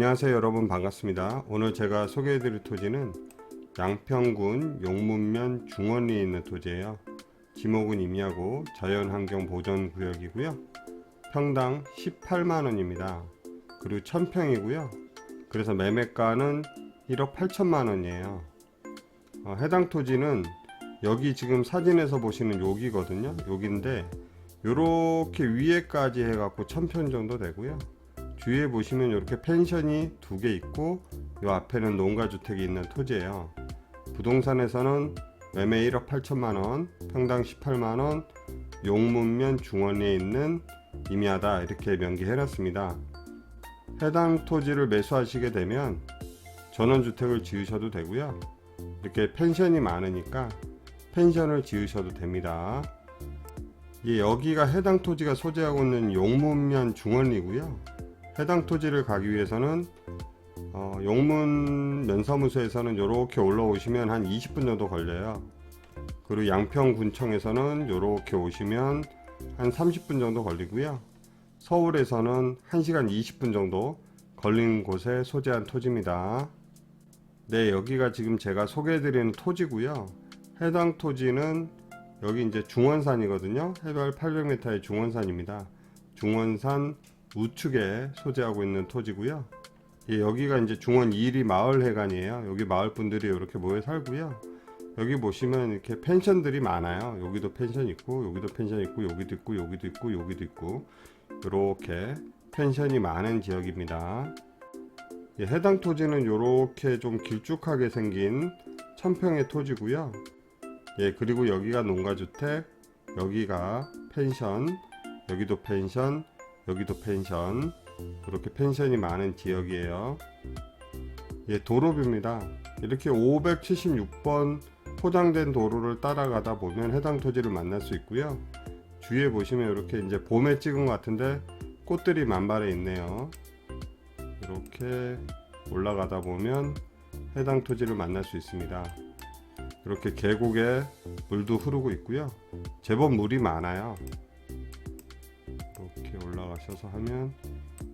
안녕하세요 여러분 반갑습니다. 오늘 제가 소개해드릴 토지는 양평군 용문면 중원리에 있는 토지예요. 지목은 임야고 자연환경보전구역이고요. 평당 18만원입니다. 그리고 1000평이고요. 그래서 매매가는 1억 8천만원이에요. 어, 해당 토지는 여기 지금 사진에서 보시는 여기거든요. 여기인데 요렇게 위에까지 해갖고 1000평 정도 되고요. 주위에 보시면 이렇게 펜션이 두 개 있고 요 앞에는 농가주택이 있는 토지예요. 부동산에서는 매매 1억 8천만 원, 평당 18만 원, 용문면 중원에 있는 임야다 이렇게 명기해놨습니다. 해당 토지를 매수하시게 되면 전원주택을 지으셔도 되고요. 이렇게 펜션이 많으니까 펜션을 지으셔도 됩니다. 예, 여기가 해당 토지가 소재하고 있는 용문면 중원리고요. 해당 토지를 가기 위해서는 어, 용문 면사무소에서는 이렇게 올라오시면 한 20분 정도 걸려요. 그리고 양평군청에서는 이렇게 오시면 한 30분 정도 걸리고요. 서울에서는 1시간 20분 정도 걸린 곳에 소재한 토지입니다. 네, 여기가 지금 제가 소개해드리는 토지고요. 해당 토지는 여기 이제 중원산이거든요. 해발 800m의 중원산입니다. 중원산 우측에 소재하고 있는 토지고요. 예, 여기가 이제 중원 2리 마을 해관이에요. 여기 마을 분들이 이렇게 모여 살고요. 여기 보시면 이렇게 펜션들이 많아요. 여기도 펜션 있고, 여기도 펜션 있고, 여기도 있고, 여기도 있고, 여기도 있고, 이렇게 펜션이 많은 지역입니다. 예, 해당 토지는 이렇게 좀 길쭉하게 생긴 천평의 토지고요. 예, 그리고 여기가 농가주택, 여기가 펜션, 여기도 펜션, 여기도 펜션, 이렇게 펜션이 많은 지역이에요. 예, 도로뷰입니다. 이렇게 576번 포장된 도로를 따라가다 보면 해당 토지를 만날 수 있고요. 주위에 보시면 이렇게 이제 봄에 찍은 것 같은데 꽃들이 만발해 있네요. 이렇게 올라가다 보면 해당 토지를 만날 수 있습니다. 이렇게 계곡에 물도 흐르고 있고요. 제법 물이 많아요. 올라가셔서 하면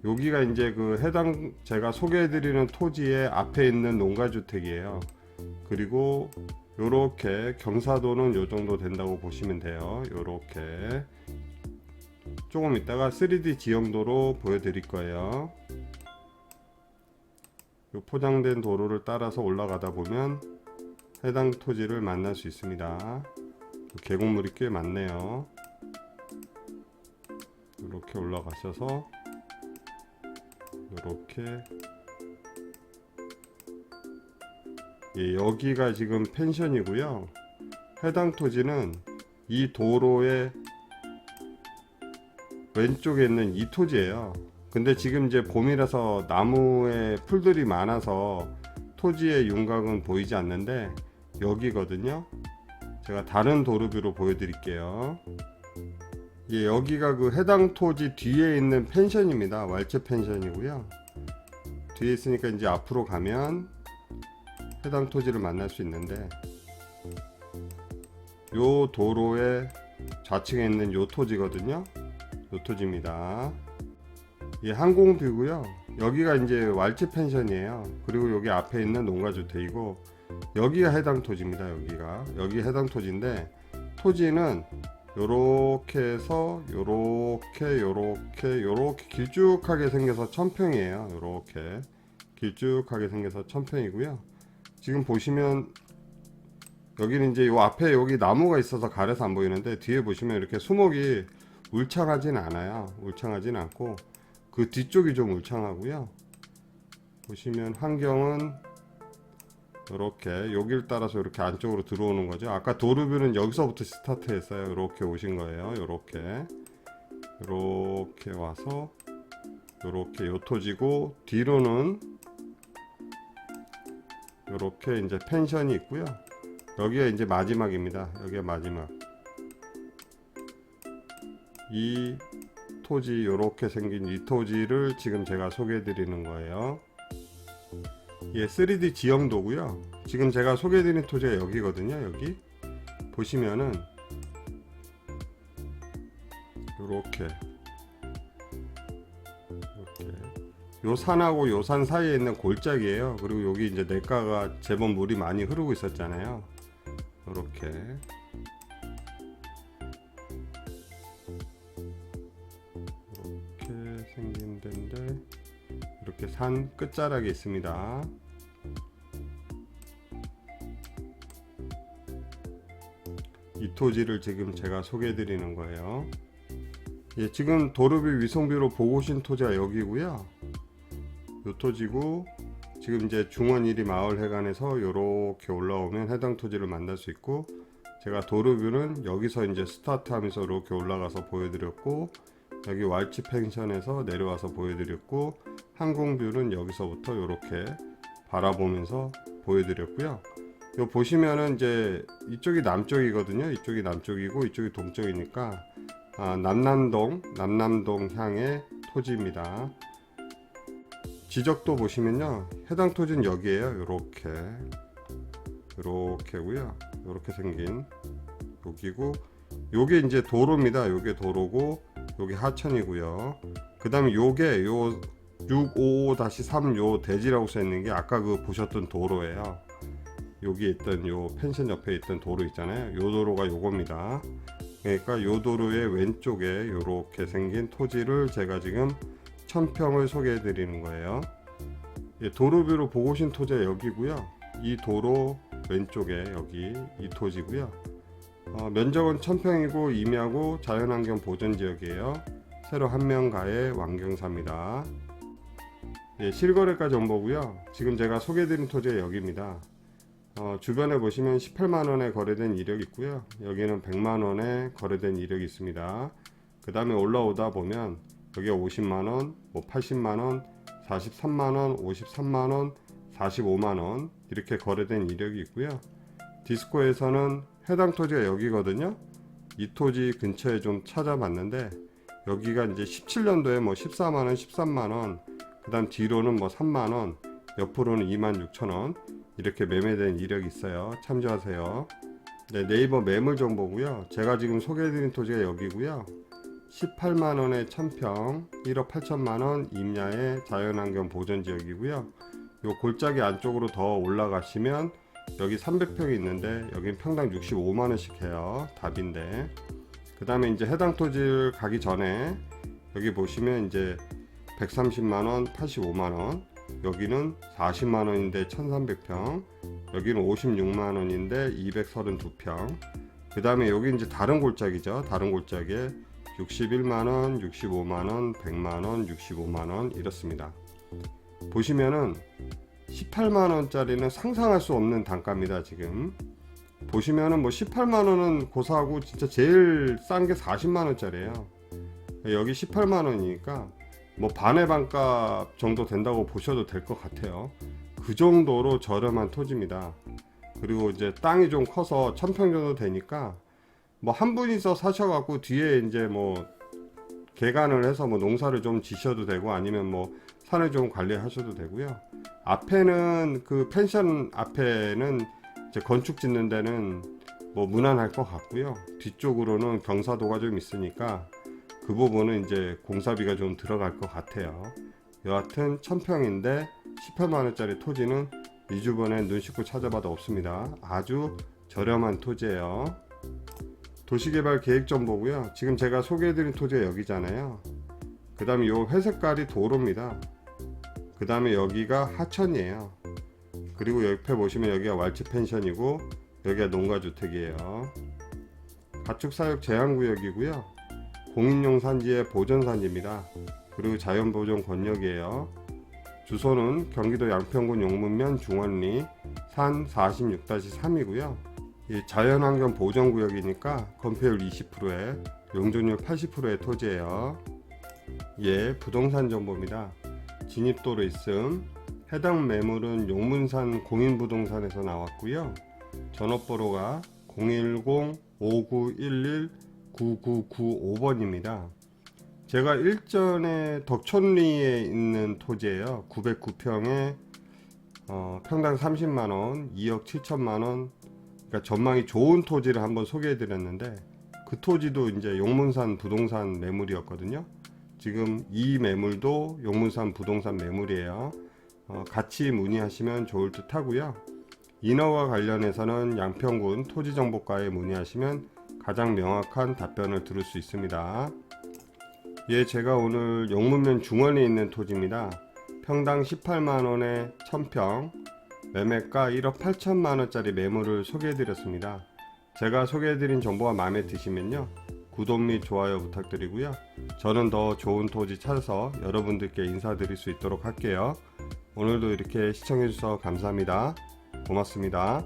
여기가 이제 그 해당 제가 소개해드리는 토지의 앞에 있는 농가주택이에요. 그리고 요렇게 경사도는 요 정도 된다고 보시면 돼요. 요렇게 조금 이따가 3D 지형도로 보여드릴 거예요. 요 포장된 도로를 따라서 올라가다 보면 해당 토지를 만날 수 있습니다. 계곡물이 꽤 많네요. 이렇게 올라가셔서 이렇게 예, 여기가 지금 펜션이고요. 해당 토지는 이 도로의 왼쪽에 있는 이 토지예요. 근데 지금 이제 봄이라서 나무에 풀들이 많아서 토지의 윤곽은 보이지 않는데 여기거든요. 제가 다른 도로뷰로 보여드릴게요. 예, 여기가 그 해당 토지 뒤에 있는 펜션입니다. 왈츠 펜션이고요. 뒤에 있으니까 이제 앞으로 가면 해당 토지를 만날 수 있는데 요 도로의 좌측에 있는 요 토지거든요. 요 토지입니다. 예, 항공뷰고요. 여기가 이제 왈츠 펜션이에요. 그리고 여기 앞에 있는 농가주택이고 여기가 해당 토지입니다. 여기가 여기 해당 토지인데 토지는 요렇게 해서 요렇게 요렇게 요렇게 길쭉하게 생겨서 천평이에요. 요렇게 길쭉하게 생겨서 천평이고요. 지금 보시면 여기는 이제 요 앞에 여기 나무가 있어서 가려서 안 보이는데 뒤에 보시면 이렇게 수목이 울창하진 않아요. 울창하진 않고 그 뒤쪽이 좀 울창하고요. 보시면 환경은 이렇게 여길 따라서 이렇게 안쪽으로 들어오는 거죠. 아까 도르뷰는 여기서부터 스타트 했어요. 이렇게 오신 거예요. 이렇게 이렇게 와서 이렇게 요토지고 뒤로는 이렇게 이제 펜션이 있고요. 여기가 이제 마지막입니다. 여기가 마지막. 이 토지 이렇게 생긴 이 토지를 지금 제가 소개해 드리는 거예요. 예, 3D 지형도고요. 지금 제가 소개해드린 토지가 여기거든요. 여기 보시면은 이렇게 이렇게 요 산하고 요 산 사이에 있는 골짜기예요. 그리고 여기 이제 냇가가 제법 물이 많이 흐르고 있었잖아요. 이렇게 이렇게 산 끝자락에 있습니다. 이 토지를 지금 제가 소개해 드리는 거예요. 예, 지금 도로비 위성비로 보고 오신 토지가 여기고요. 요 토지고 지금 이제 중원일이 마을 해관에서 요렇게 올라오면 해당 토지를 만날 수 있고 제가 도로뷰는 여기서 이제 스타트하면서 이렇게 올라가서 보여드렸고 여기 왈치 펜션에서 내려와서 보여드렸고 항공뷰는 여기서부터 이렇게 바라보면서 보여드렸고요. 요 보시면은 이제 이쪽이 남쪽이거든요. 이쪽이 남쪽이고 이쪽이 동쪽이니까 아, 남남동 남남동 향의 토지입니다. 지적도 보시면요. 해당 토지는 여기에요. 요렇게 요렇게고요. 요렇게 생긴 여기고 요게 이제 도로입니다. 요게 도로고 요게 하천이고요. 그 다음에 요게 요 655-3 요 대지라고 써 있는 게 아까 그 보셨던 도로예요. 여기 있던 요 펜션 옆에 있던 도로 있잖아요. 요 도로가 요겁니다. 그러니까 요 도로의 왼쪽에 요렇게 생긴 토지를 제가 지금 천평을 소개해 드리는 거예요. 예, 도로뷰로 보고 오신 토지가 여기고요. 이 도로 왼쪽에 여기 이 토지고요. 어, 면적은 천평이고 임야고 자연환경 보전 지역이에요. 새로 한명 가의 왕경사입니다. 예, 실거래가 정보고요. 지금 제가 소개해드린 토지가 여기입니다. 어, 주변에 보시면 18만 원에 거래된 이력이 있고요. 여기는 100만 원에 거래된 이력이 있습니다. 그 다음에 올라오다 보면 여기 50만 원, 뭐 80만 원, 43만 원, 53만 원, 45만 원 이렇게 거래된 이력이 있고요. 디스코에서는 해당 토지가 여기거든요. 이 토지 근처에 좀 찾아봤는데 여기가 이제 17년도에 뭐 14만 원, 13만 원, 그 다음 뒤로는 뭐 3만 원, 옆으로는 2만 6천 원 이렇게 매매된 이력이 있어요. 참조하세요. 네, 네이버 매물 정보고요. 제가 지금 소개해드린 토지가 여기고요. 18만 원의 천평, 1억 8천만 원 임야의 자연환경 보전 지역이고요. 요 골짜기 안쪽으로 더 올라가시면 여기 300평이 있는데 여긴 평당 65만 원씩 해요. 답인데. 그 다음에 이제 해당 토지를 가기 전에 여기 보시면 이제 130만 원, 85만 원. 여기는 40만 원인데 1,300평. 여기는 56만 원인데 232평. 그 다음에 여기 이제 다른 골짜기죠. 다른 골짜기에 61만 원, 65만 원, 100만 원, 65만 원 이렇습니다. 보시면은 18만 원짜리는 상상할 수 없는 단가입니다, 지금. 보시면은 뭐 18만 원은 고사하고 진짜 제일 싼 게 40만 원짜리예요. 여기 18만 원이니까 뭐 반의 반값 정도 된다고 보셔도 될 것 같아요. 그 정도로 저렴한 토지입니다. 그리고 이제 땅이 좀 커서 천평 정도 되니까 뭐 한 분이서 사셔갖고 뒤에 이제 뭐 개간을 해서 뭐 농사를 좀 지셔도 되고 아니면 뭐 산을 좀 관리하셔도 되고요. 앞에는 그 펜션 앞에는 이제 건축 짓는 데는 뭐 무난할 것 같고요. 뒤쪽으로는 경사도가 좀 있으니까 그 부분은 이제 공사비가 좀 들어갈 것 같아요. 여하튼 천평인데 18만 원짜리 토지는 이 주변에 눈 씻고 찾아봐도 없습니다. 아주 저렴한 토지예요. 도시개발 계획 정보고요. 지금 제가 소개해드린 토지가 여기잖아요. 그 다음에 요 회색깔이 도로입니다. 그 다음에 여기가 하천이에요. 그리고 옆에 보시면 여기가 왈츠 펜션이고 여기가 농가주택이에요. 가축사육 제한구역이고요. 공인용 산지의 보전산지입니다. 그리고 자연보존 권역이에요. 주소는 경기도 양평군 용문면 중원리 산 46-3이고요. 이 자연환경 보전구역이니까 건폐율 20%에 용적률 80%의 토지예요. 예, 부동산 정보입니다. 진입도로 있음. 해당 매물은 용문산 공인부동산에서 나왔고요. 전업번호가 010-5911-9995번입니다. 제가 일전에 덕천리에 있는 토지예요. 909평에 어, 평당 30만 원, 2억 7천만 원. 그러니까 전망이 좋은 토지를 한번 소개해 드렸는데 그 토지도 이제 용문산 부동산 매물이었거든요. 지금 이 매물도 용문산 부동산 매물이에요. 어, 같이 문의하시면 좋을 듯 하고요. 인허와 관련해서는 양평군 토지정보과에 문의하시면 가장 명확한 답변을 들을 수 있습니다. 예, 제가 오늘 용문면 중원에 있는 토지입니다. 평당 18만 원에 1000평, 매매가 1억 8천만 원짜리 매물을 소개해드렸습니다. 제가 소개해드린 정보가 마음에 드시면요. 구독 및 좋아요 부탁드리고요. 저는 더 좋은 토지 찾아서 여러분들께 인사드릴 수 있도록 할게요. 오늘도 이렇게 시청해주셔서 감사합니다. 고맙습니다.